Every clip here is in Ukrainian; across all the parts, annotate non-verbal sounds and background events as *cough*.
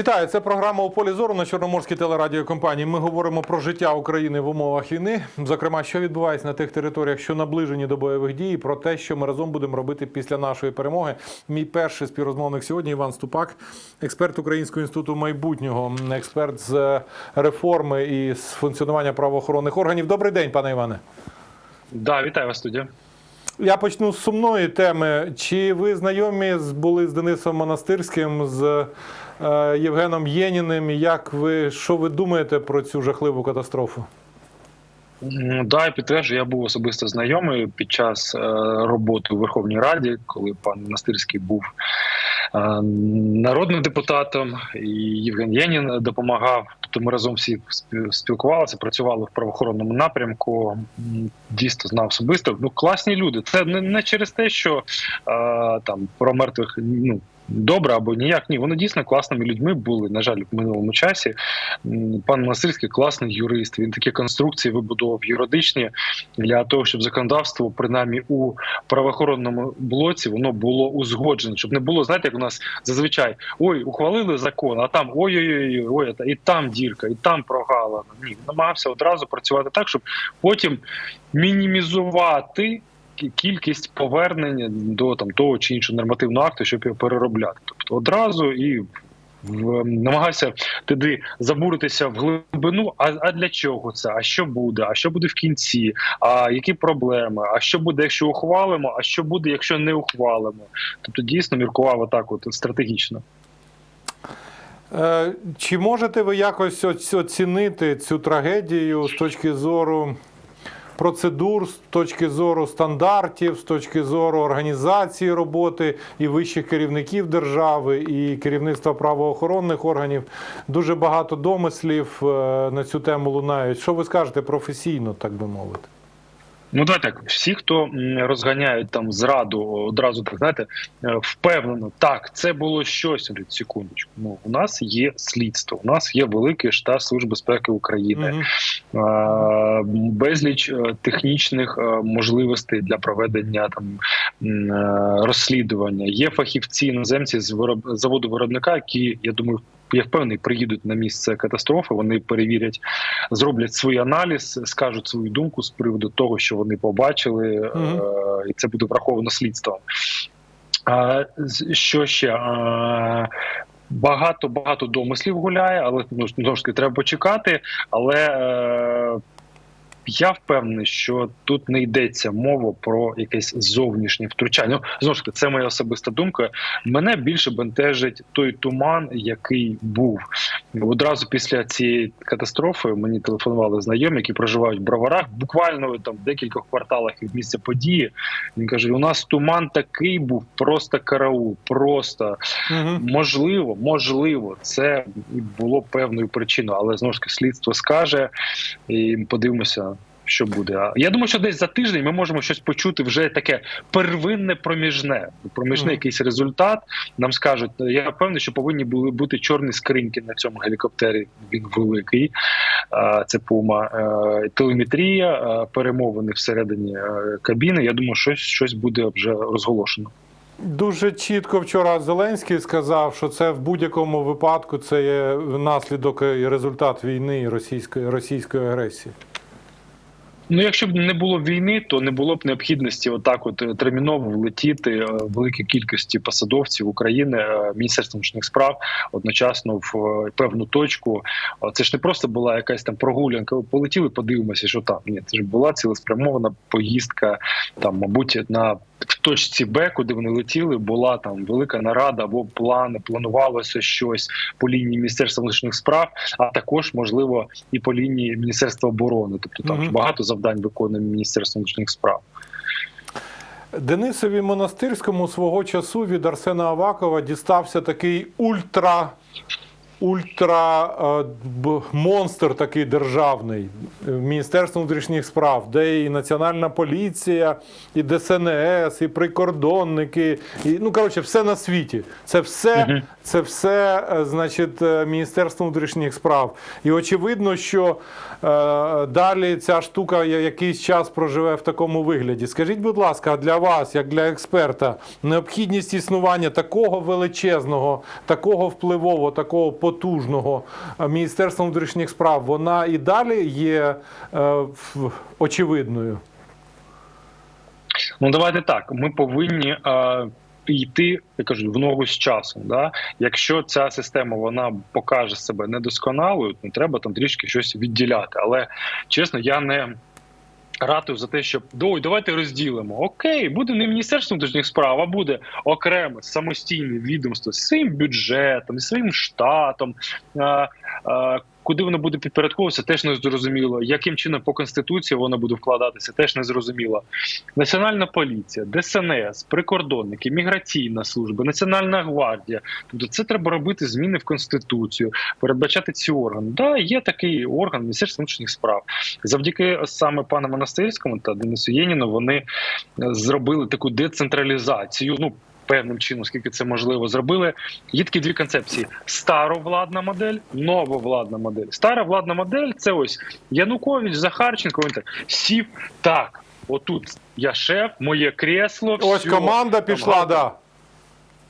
Вітаю, це програма у полі зору на Чорноморській телерадіокомпанії. Ми говоримо про життя України в умовах війни. Зокрема, що відбувається на тих територіях, що наближені до бойових дій, про те, що ми разом будемо робити після нашої перемоги. Мій перший співрозмовник сьогодні Іван Ступак, експерт Українського інституту майбутнього, експерт з реформи і з функціонування правоохоронних органів. Добрий день, пане Іване. Да, вітаю вас, студія. Я почну з сумної теми. Чи ви знайомі були з Денисом Монастирським, з е, Євгеном Єніним? Як ви що ви думаєте про цю жахливу катастрофу? М, Да, я підтверджую, я був особисто знайомий під час е, роботи у Верховній Раді, коли пан Монастирський був е, народним депутатом, і Євген Єнін допомагав. Тобто ми разом всі спілкувалися, працювали в правоохоронному напрямку. Дійсно знав особисто. Ну класні люди. Це не, не через те, що е, там про мертвих ну. Добре або ніяк ні, вони дійсно класними людьми були. На жаль, в минулому часі. Пан Монастирський класний юрист. Він такі конструкції вибудував юридичні для того, щоб законодавство, принаймні у правоохоронному блоці, воно було узгоджено, щоб не було, знаєте, як у нас зазвичай ой, ухвалили закон, а там ой-ой-ой, ой, і там дірка, і там прогалина. Ні, намагався одразу працювати так, щоб потім мінімізувати. Кі- Кількість повернень до там того чи іншого нормативного акту, щоб його переробляти, тобто одразу і в, намагався туди забуритися в глибину. А, а для чого це? А що буде? А що буде в кінці? А які проблеми? А що буде, якщо ухвалимо? А що буде, якщо не ухвалимо? Тобто дійсно міркував отак, от стратегічно. Е, Чи можете ви якось оцінити цю трагедію з точки зору процедур, з точки зору стандартів, з точки зору організації роботи і вищих керівників держави, і керівництва правоохоронних органів? Дуже багато домислів е, на цю тему лунають. Що ви скажете професійно, так би мовити? Ну давай так, всі, хто розганяють там зраду, одразу так знаєте, е, впевнено, так, це було щось. Говорять, секундочку. Ну у нас є слідство, у нас є великий штат Служби безпеки України. Мгм. Е, безліч е, технічних е, можливостей для проведення там розслідування. Є фахівці іноземці з вироб... заводу виробника, які я думаю. Я впевнений, приїдуть на місце катастрофи. Вони перевірять, зроблять свій аналіз, скажуть свою думку з приводу того, що вони побачили, угу. е, і це буде враховано слідством. А, що ще? Багато багато домислів гуляє, але ну знову ж таки треба почекати. Але е, я впевнений, що тут не йдеться мова про якесь зовнішнє втручання. Ну, знову ж таки, це моя особиста думка. Мене більше бентежить той туман, який був одразу після цієї катастрофи. Мені телефонували знайомі, які проживають в броварах, буквально там в декількох кварталах від місця події. Він каже: у нас туман такий був, просто караул, просто Мгм. Можливо, можливо, це було певною причиною, але знову ж таки слідство скаже і подивимося. Що буде? А Я думаю, що десь за тиждень ми можемо щось почути вже таке первинне проміжне. Проміжний Мгм. якийсь результат. Нам скажуть, я впевнений, що повинні були бути чорні скриньки на цьому гелікоптері. Він великий. Це пума, телеметрія, перемовини всередині кабіни. Я думаю, щось, щось буде вже розголошено. Дуже чітко вчора Зеленський сказав, що це в будь-якому випадку це є наслідок і результат війни російської російської агресії. Ну, якщо б не було війни, то не було б необхідності отак, от е, терміново влетіти е, великій кількості посадовців України, е, Міністерства внутрішніх справ одночасно в певну точку. Це ж не просто була якась там прогулянка. Полетіли, подивимося, що там. Ні, це ж була цілеспрямована поїздка. Там, мабуть, на в точці Б, куди вони летіли, була там велика нарада або плани, планувалося щось по лінії Міністерства внутрішніх справ, а також можливо і по лінії Міністерства оборони. Тобто там ж багато завдань виконує Міністерство внутрішніх справ. Денисові Монастирському свого часу від Арсена Авакова дістався такий ультра. Ультра е, такий державний Міністерство внутрішніх справ, де і Національна поліція, і ДСНС, і прикордонники, і ну коротше, все на світі. Це все, це все, е, значить, е, Міністерство внутрішніх справ. І очевидно, що е, далі ця штука якийсь час проживе в такому вигляді. Скажіть, будь ласка, для вас, як для експерта, необхідність існування такого величезного, такого впливового, такого потужного е, Міністерства внутрішніх справ, вона і далі є е, очевидною. Ну давайте так. Ми повинні е, йти, я кажу, в ногу з часом. Да? Якщо ця система вона покаже себе недосконалою, то треба там трішки щось відділяти. Але чесно, я не. Ратую за те, щоб ой, давайте розділимо. Окей, буде не міністерство внутрішніх справ, а буде окреме самостійне відомство з своїм бюджетом, зі своїм штатом. А, а, Куди воно буде підпорядковуватися, теж не зрозуміло. Яким чином по конституції воно буде вкладатися, теж не зрозуміло. Національна поліція, ДСНС, прикордонники, міграційна служба, Національна гвардія. Тобто це треба робити зміни в конституцію, передбачати ці органи. Да, є такий орган Міністерства внутрішніх справ. Завдяки саме пану Монастирському та Денису Єніну вони е, зробили таку децентралізацію. Ну певним чином, скільки це можливо, зробили. Є такі дві концепції: старовладна модель, нововладна модель. Стара владна модель це ось Янукович, Захарченко. Він так сів так. Отут я шеф, моє кресло. Ось всьо, команда там, пішла, галка, да.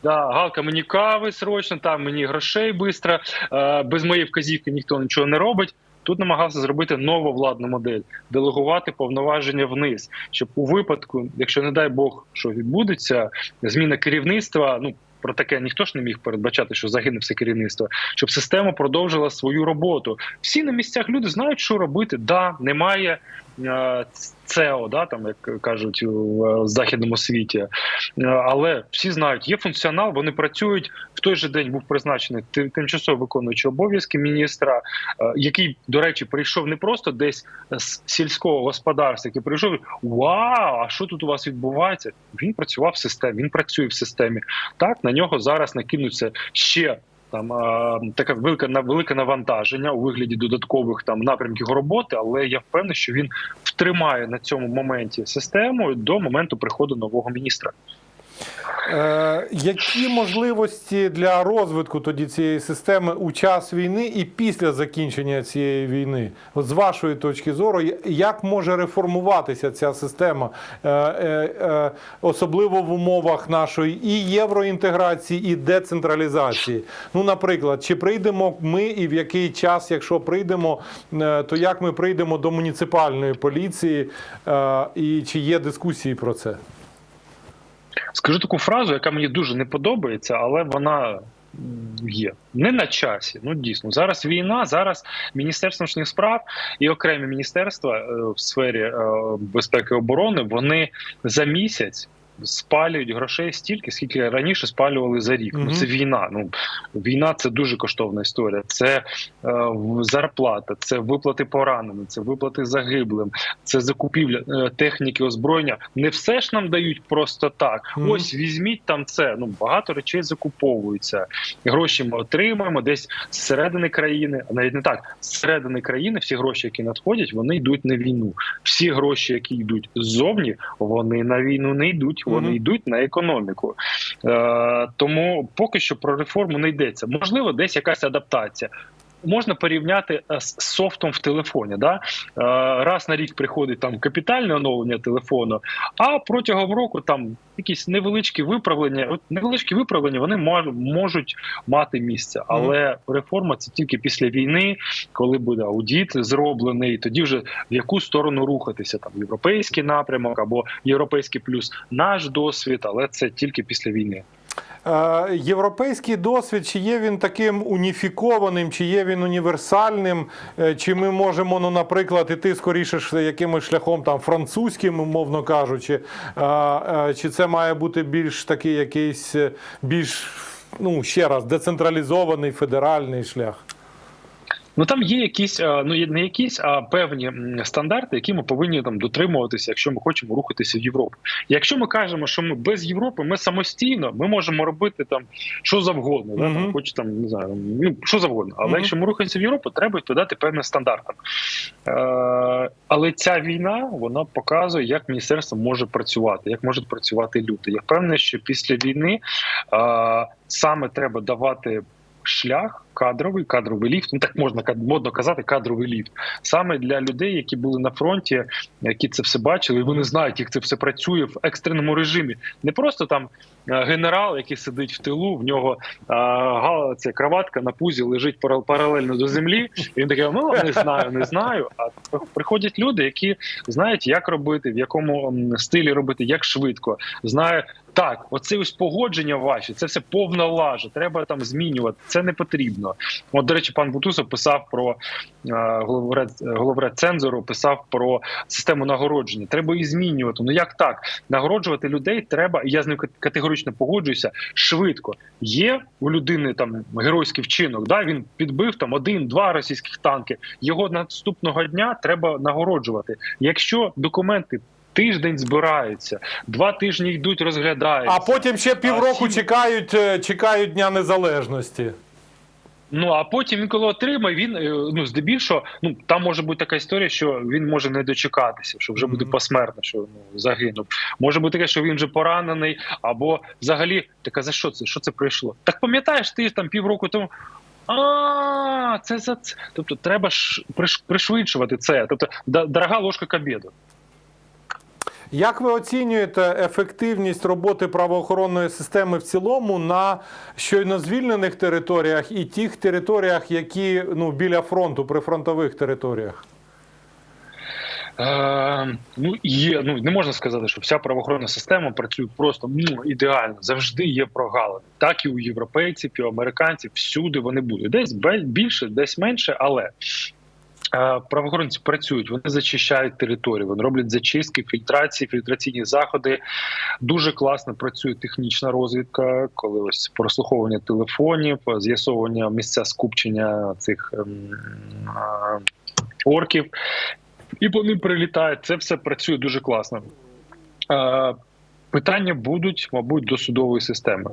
Да, Галка, мені кави срочно, там мені грошей швидко, е, без моєї вказівки ніхто нічого не робить. Тут намагався зробити нову владну модель, делегувати повноваження вниз, щоб у випадку, якщо не дай Бог, що відбудеться, зміна керівництва. Ну про таке ніхто ж не міг передбачати, що загине все керівництво, щоб система продовжила свою роботу. Всі на місцях люди знають, що робити. Да, немає е, ЦЕО, да, там як кажуть в західному світі. Е, Але всі знають, є функціонал, вони працюють в той же день. Був призначений ти- тимчасово виконуючий обов'язки міністра, е, який, до речі, прийшов не просто десь з сільського господарства, який прийшов. Вау! А що тут у вас відбувається? Він працював в системі, він працює в системі. Так на нього зараз накинуться ще. Там е, таке велике велике навантаження у вигляді додаткових там напрямків роботи, але я впевнений, що він втримає на цьому моменті систему до моменту приходу нового міністра. Е, які можливості для розвитку тоді цієї системи у час війни і після закінчення цієї війни? От з вашої точки зору, як може реформуватися ця система, е, е, е, особливо в умовах нашої і євроінтеграції, і децентралізації? Ну, наприклад, чи прийдемо ми і в який час, якщо прийдемо, е, то як ми прийдемо до муніципальної поліції, е, і чи є дискусії про це? Скажу таку фразу, яка мені дуже не подобається, але вона є не на часі. Ну дійсно, зараз війна, зараз міністерство внутрішніх справ і окремі міністерства е, в сфері е, безпеки і оборони вони за місяць. Спалюють грошей стільки, скільки раніше спалювали за рік. Мгм. Ну це війна. Ну війна це дуже коштовна історія. Це е, зарплата, це виплати пораненим, це виплати загиблим, це закупівля е, техніки, озброєння. Не все ж нам дають просто так. Мгм. Ось візьміть там це. Ну багато речей закуповуються. Гроші ми отримуємо десь з середини країни, а навіть не так. З середини країни всі гроші, які надходять, вони йдуть на війну. Всі гроші, які йдуть ззовні, вони на війну не йдуть. Вони Мгм. йдуть на економіку. Е, тому поки що про реформу не йдеться. Можливо, десь якась адаптація. Можна порівняти е, з софтом в телефоні. Да? Е, Раз на рік приходить там капітальне оновлення телефону, а протягом року там якісь невеличкі виправлення. От невеличкі виправлення вони можуть мати місце, але реформа це тільки після війни, коли буде аудіт зроблений. Тоді вже в яку сторону рухатися, там європейський напрямок або європейський плюс наш досвід, але це тільки після війни. Е, Європейський досвід, чи є він таким уніфікованим, чи є він універсальним, е, чи ми можемо, ну, наприклад, іти скоріше якимось шляхом там французьким, умовно кажучи, е, чи це має бути більш такий якийсь більш, ну ще раз, децентралізований федеральний шлях? Ну там є якісь е, ну не якісь, а певні стандарти, які ми повинні там дотримуватися, якщо ми хочемо рухатися в Європу. Якщо ми кажемо, що ми без Європи, ми самостійно, ми можемо робити там що завгодно, да, Мгм. там, хоч там не знаю, ну що завгодно. Але Мгм. якщо ми рухаємося в Європу, треба відповідати певним стандартам. Е, але ця війна вона показує, як міністерство може працювати, як можуть працювати люди. Я впевнений, що після війни е, саме треба давати шлях кадровий, кадровий ліфт. Ну так можна модно казати, кадровий ліфт. Саме для людей, які були на фронті, які це все бачили, і вони знають, як це все працює в екстреному режимі. Не просто там е, генерал, який сидить в тилу, в нього а, ця краватка на пузі лежить паралельно до землі. І він такий, ну не знаю, не знаю. А приходять люди, які знають, як робити, в якому стилі робити, як швидко. Знає так, оце ось погодження ваші, це все повна лажа. Треба там змінювати. Це не потрібно. От, до речі, пан Бутусов писав про е, головред, цензору, писав про систему нагородження. Треба її змінювати. Ну як так? Нагороджувати людей треба, і я з ним категорично погоджуюся швидко. Є у людини там геройський вчинок. Да, він підбив там один-два російських танки. Його наступного дня треба нагороджувати. Якщо документи. Тиждень збираються, два тижні йдуть, розглядаються. А потім ще півроку всі- чекають, е, чекають Дня Незалежності. Ну а потім він коли отримає, він е, ну здебільшого, ну там може бути така історія, що він може не дочекатися, що вже буде посмертно, що ну загинув. Може бути таке, що він вже поранений, або взагалі така за що це? Що це прийшло? Так пам'ятаєш, ти там півроку тому. А, це за це. Тобто треба ж приш- пришвидшувати це. Тобто, дорога ложка к обіду. Як ви оцінюєте ефективність роботи правоохоронної системи в цілому на щойно звільнених територіях і тих територіях, які ну біля фронту, прифронтових територіях? Е, ну є. Ну не можна сказати, що вся правоохоронна система працює просто ну ідеально. Завжди є прогалини. Так і у європейців, і у американців. Всюди вони будуть. Десь більше, десь менше, але. Правоохоронці працюють, вони зачищають територію, вони роблять зачистки, фільтрації, фільтраційні заходи. Дуже класно працює технічна розвідка, коли ось прослуховування телефонів, з'ясовування місця скупчення цих ем, орків і вони прилітають. Це все працює дуже класно. Питання будуть, мабуть, до судової системи.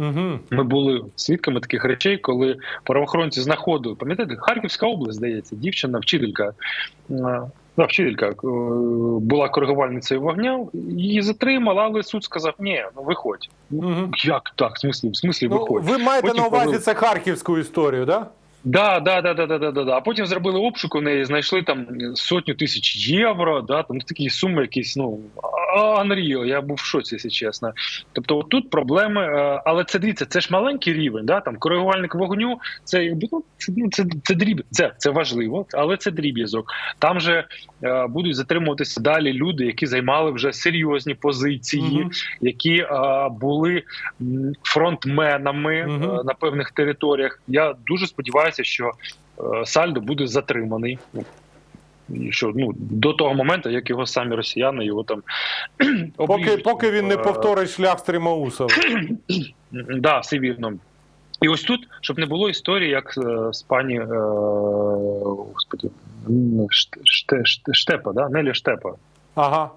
Угу. Ми були свідками таких речей, коли правоохоронці знаходили. Пам'ятаєте, Харківська область, здається, дівчина, вчителька. е, Да, вчителька е, була коригувальницею вогня, її затримали, але суд сказав: ні, ну виходь. Угу. Як так? В смислі, в смислі Ну, виходь? ви маєте Потім на увазі коли- це харківську історію, да? Да, да, да, да, да, да, да, да. А потім зробили обшук у неї, знайшли там сотню тисяч євро. Да, там такі суми, якісь ну unreal, Я був в шоці, якщо чесно. Тобто, тут проблеми, е, але це дивіться, це ж маленький рівень. Да, там коригувальник вогню, це ну це ну це, це дріб, це, це важливо, але це дріб'язок. Там же е, будуть затримуватися далі люди, які займали вже серйозні позиції, Мгм. які е, були фронтменами Мгм. е, на певних територіях. Я дуже сподіваюся, що е, Сальдо буде затриманий. Ну, Що ну до того моменту, як його самі росіяни його там *clears throat* Поки, поки він не Е, повторить шлях Стрімаусова. *clears throat* Да, все вірно. І ось тут, щоб не було історії, як е, з пані е, господи, Ште- Ште- Штепа, да? Нелі Штепа. Ага.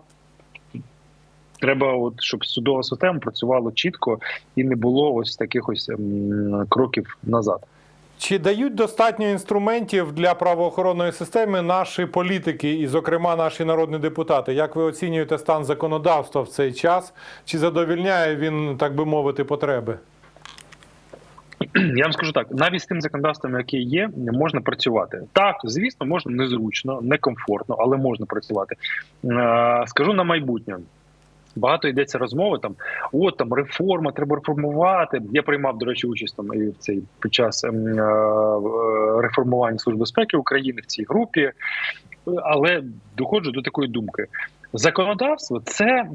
Треба, от щоб судова система працювала чітко і не було ось таких ось м, кроків назад. Чи дають достатньо інструментів для правоохоронної системи наші політики, і, зокрема, наші народні депутати? Як ви оцінюєте стан законодавства в цей час? Чи задовільняє він, так би мовити, потреби? Я вам скажу так: навіть з тим законодавством, яке є, можна працювати. Так, звісно, можна незручно, некомфортно, але можна працювати. Е, Скажу на майбутнє. Багато йдеться розмови там. От там реформа, треба реформувати. Я приймав, до речі, участь там і в цей під час ем, е, е, реформування служби безпеки України в цій групі, але доходжу до такої думки: законодавство це,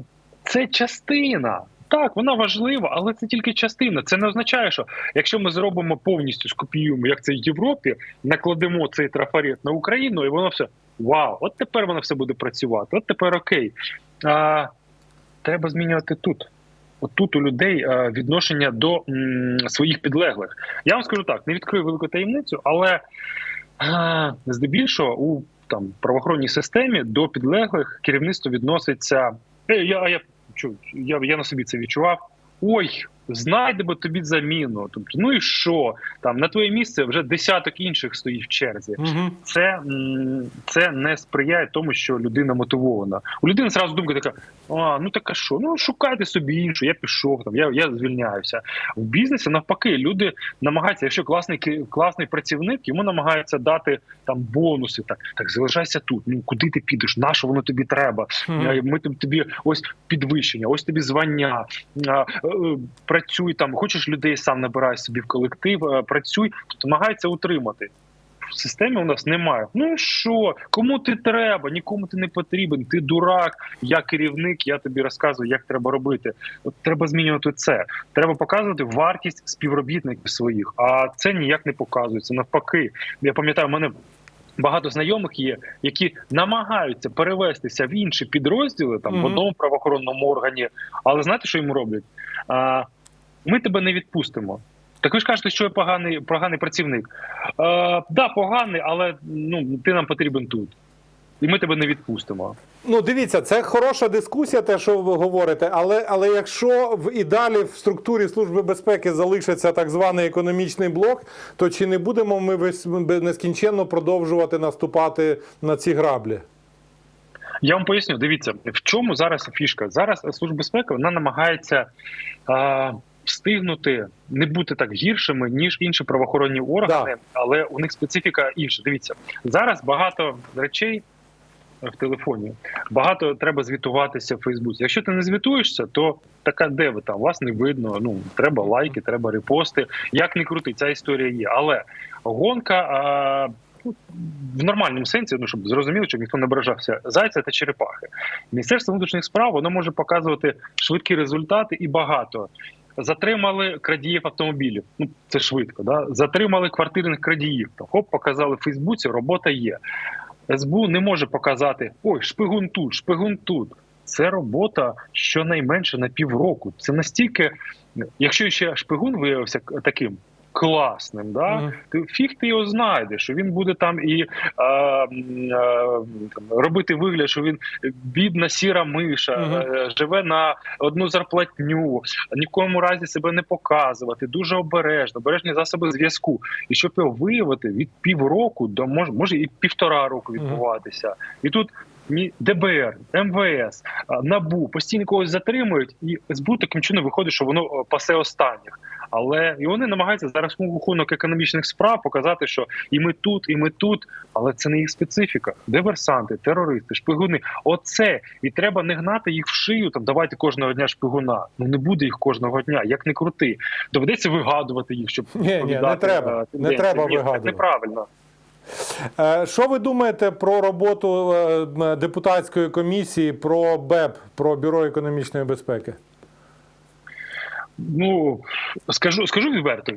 це частина. Так, вона важлива, але це тільки частина. Це не означає, що якщо ми зробимо повністю скопіюємо, як це в Європі, накладемо цей трафарет на Україну, і воно все вау, от тепер воно все буде працювати. От тепер окей. А, треба змінювати тут. От тут у людей відношення до своїх підлеглих. Я вам скажу так: не відкрию велику таємницю, але здебільшого у там правоохоронній системі до підлеглих керівництво відноситься. Е, я, я, я, я на собі це відчував. Ой, знайдемо тобі заміну. Тобто, ну і що? Там на твоє місце вже десяток інших стоїть в черзі. Угу. Це, це не сприяє тому, що людина мотивована. У людини зразу думка така: а ну так а що? Ну шукайте собі іншу, я пішов там, я, я звільняюся. В бізнесі навпаки, люди намагаються, якщо класний класний працівник, йому намагаються дати там бонуси. Так, так залишайся тут. Ну куди ти підеш? На що воно тобі треба? Е, Ми тоб- тобі ось підвищення, ось тобі звання. Працюй там, хочеш людей сам набирай собі в колектив, е, працюй, тобто намагається утримати. В системі у нас немає. Ну що? Кому ти треба? Нікому ти не потрібен. Ти дурак, я керівник, я тобі розказую, як треба робити. От треба змінювати це. Треба показувати вартість співробітників своїх. А це ніяк не показується. Навпаки, я пам'ятаю, в мене багато знайомих є, які намагаються перевестися в інші підрозділи там в одному правоохоронному органі. Але знаєте, що йому роблять? А, ми тебе не відпустимо. Так ви ж кажете, що я поганий, поганий працівник. Е, да, поганий, але ну ти нам потрібен тут. І ми тебе не відпустимо. Ну, дивіться, це хороша дискусія, те, що ви говорите. Але, але якщо в і далі в структурі Служби безпеки залишиться так званий економічний блок, то чи не будемо ми весь нескінченно продовжувати наступати на ці граблі? Я вам поясню, дивіться, в чому зараз фішка. Зараз служба безпеки вона намагається е, встигнути не бути так гіршими, ніж інші правоохоронні органи, але у них специфіка інша. Дивіться, зараз багато речей. В телефоні багато треба звітуватися в Фейсбуці. Якщо ти не звітуєшся, то така де ви там вас не видно. Ну треба лайки, треба репости. Як не крути, ця історія є. Але гонка а, ну, в нормальному сенсі, ну щоб зрозуміло, щоб ніхто не ображався, зайця та черепахи. Міністерство внутрішніх справ воно може показувати швидкі результати і багато. Затримали крадіїв автомобілів. Ну це швидко. Да? Затримали квартирних крадіїв. То хоп, показали в Фейсбуці. Робота є. СБУ не може показати ой, шпигун тут, шпигун тут. Це робота щонайменше на півроку. Це настільки, якщо ще шпигун виявився таким класним, да Мгм. ти фіг ти його знайдеш, що він буде там і а, а, робити вигляд, що він бідна сіра миша, Мгм. е, живе на одну зарплатню, нікому разі себе не показувати, дуже обережно, обережні засоби зв'язку. І щоб його виявити від півроку до може, може і півтора року відбуватися. І тут ДБР, МВС, НАБУ постійно когось затримують, і СБУ таким чином виходить, що воно пасе останніх. Але і вони намагаються зараз у рахунок економічних справ показати, що і ми тут, і ми тут, але це не їх специфіка. Диверсанти, терористи, шпигуни. Оце і треба не гнати їх в шию. Там давайте кожного дня шпигуна. Ну не буде їх кожного дня, як не крути. Доведеться вигадувати їх, щоб Ні, ні, не треба. Не треба Ні, вигадувати. Так неправильно. Е, Що ви думаєте про роботу е, депутатської комісії про БЕП, про бюро економічної безпеки? Ну скажу, скажу відверто.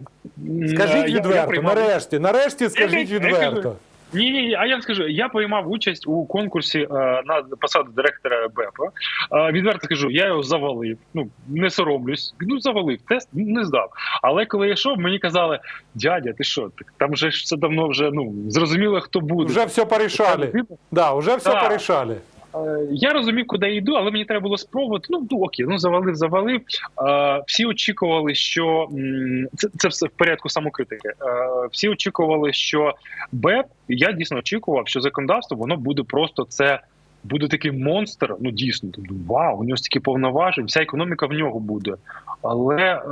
Скажіть Е, я- я відверто, приймав- нарешті, нарешті скажіть відверто. Ні, ні, ні. А я вам скажу, я приймав участь у конкурсі е, на посаду директора БЕП. Е, відверто скажу, я його завалив. Ну не соромлюсь. Ну завалив тест, не здав. Але коли я йшов, мені казали: дядя, ти що? Там вже все давно вже ну зрозуміло, хто буде. Вже все порішали. Да, вже все Так. порішали. Е, Я розумів, куди я йду, але мені треба було спробувати. Ну, ну окей, ну завалив, завалив. Е, всі очікували, що це, це все в порядку самокритики. Е, всі очікували, що БЕП, я дійсно очікував, що законодавство воно буде просто це. Буде такий монстр, ну дійсно, вау, у нього стільки повноважень, вся економіка в нього буде. Але е,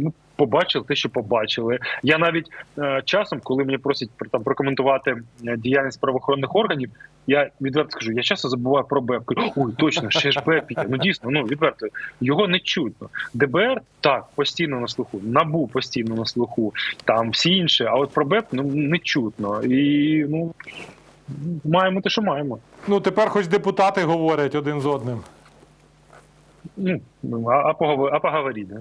ну, побачили те, що побачили. Я навіть е, часом, коли мені просять про- там прокоментувати е, діяльність правоохоронних органів, я відверто скажу, я часто забуваю про БЕП. Ой, точно, ще ж БЕП є. Ну дійсно, ну відверто, його не чутно. ДБР так постійно на слуху, набу постійно на слуху, там всі інші. А от про БЕП ну не чутно. І ну маємо те, що маємо. Ну тепер хоч депутати говорять один з одним. Ну а, а, поговор, а поговоріть, да?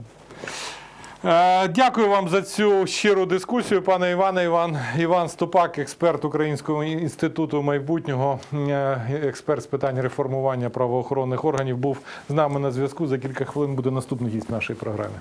Е, Дякую вам за цю щиру дискусію, пане Іване. Іван Іван Ступак, експерт Українського інституту майбутнього, е, експерт з питань реформування правоохоронних органів, був з нами на зв'язку. За кілька хвилин буде наступний гість нашої програми.